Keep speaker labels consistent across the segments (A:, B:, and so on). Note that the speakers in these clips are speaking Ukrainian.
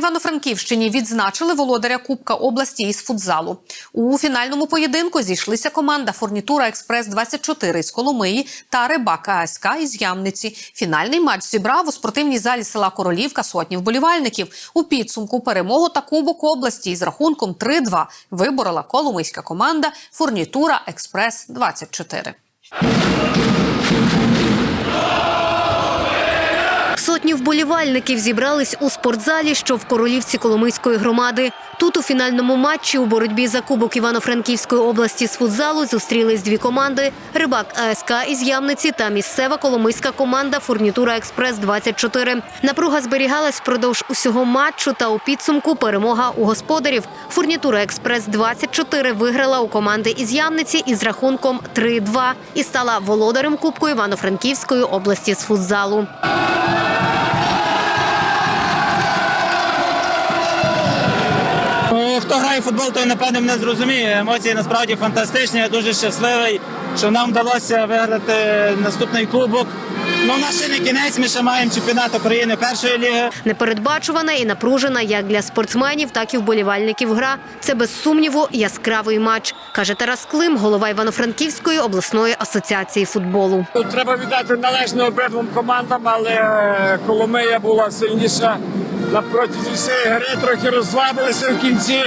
A: Івано-Франківщині відзначили володаря Кубка області із футзалу. У фінальному поєдинку зійшлися команда Фурнітура Експрес 24 з Коломиї та Рибак АСК із Ямниці. Фінальний матч зібрав у спортивній залі села Королівка сотні вболівальників. У підсумку перемогу та Кубок області із рахунком 3-2 виборола коломийська команда Фурнітура Експрес 24
B: Сотні вболівальників зібрались у спортзалі, що в королівці Коломийської громади. Тут у фінальному матчі у боротьбі за кубок Івано-Франківської області з футзалу зустрілись дві команди: Рибак АСК із Ямниці та місцева коломийська команда Фурнітура Експрес 24 Напруга зберігалась впродовж усього матчу. Та у підсумку перемога у господарів. Фурнітура Експрес 24 виграла у команди із Ямниці із рахунком 3-2 і стала володарем Кубку Івано-Франківської області з футзалу.
C: Хто грає в футбол, той напевне мене зрозуміє. Емоції насправді фантастичні. Я дуже щасливий, що нам вдалося виграти наступний кубок. Ну, у нас ще не кінець. Ми ще маємо чемпіонат України першої ліги.
B: Непередбачувана і напружена як для спортсменів, так і вболівальників. Гра це без сумніву яскравий матч, каже Тарас Клим, голова Івано-Франківської обласної асоціації футболу.
D: Тут треба віддати належне обидвом командам, але е, Коломия була сильніша на протязі всієї гри, трохи розслабилися в кінці,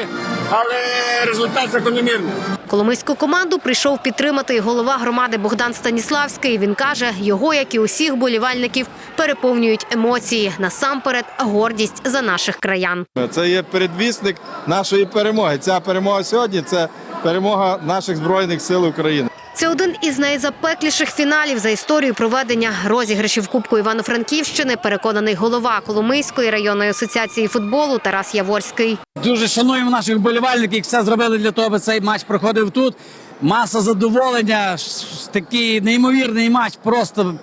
D: але результат закономірний.
B: Коломийську команду прийшов підтримати і голова громади Богдан Станіславський. Він каже, його, як і усіх болівальників, переповнюють емоції. Насамперед, гордість за наших краян.
E: Це є передвісник нашої перемоги. Ця перемога сьогодні це перемога наших збройних сил України.
B: Це один із найзапекліших фіналів за історію проведення розіграшів Кубку Івано-Франківщини. Переконаний голова Коломийської районної асоціації футболу Тарас Яворський.
F: Дуже шануємо наших вболівальників, все зробили для того, аби цей матч проходив тут. Маса задоволення, такий неймовірний матч. Просто,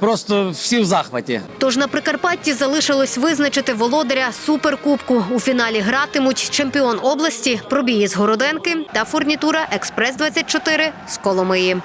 F: просто всі в захваті.
B: Тож на Прикарпатті залишилось визначити володаря суперкубку. У фіналі гратимуть чемпіон області Пробії з Городенки та фурнітура Експрес 24 з Коломиї.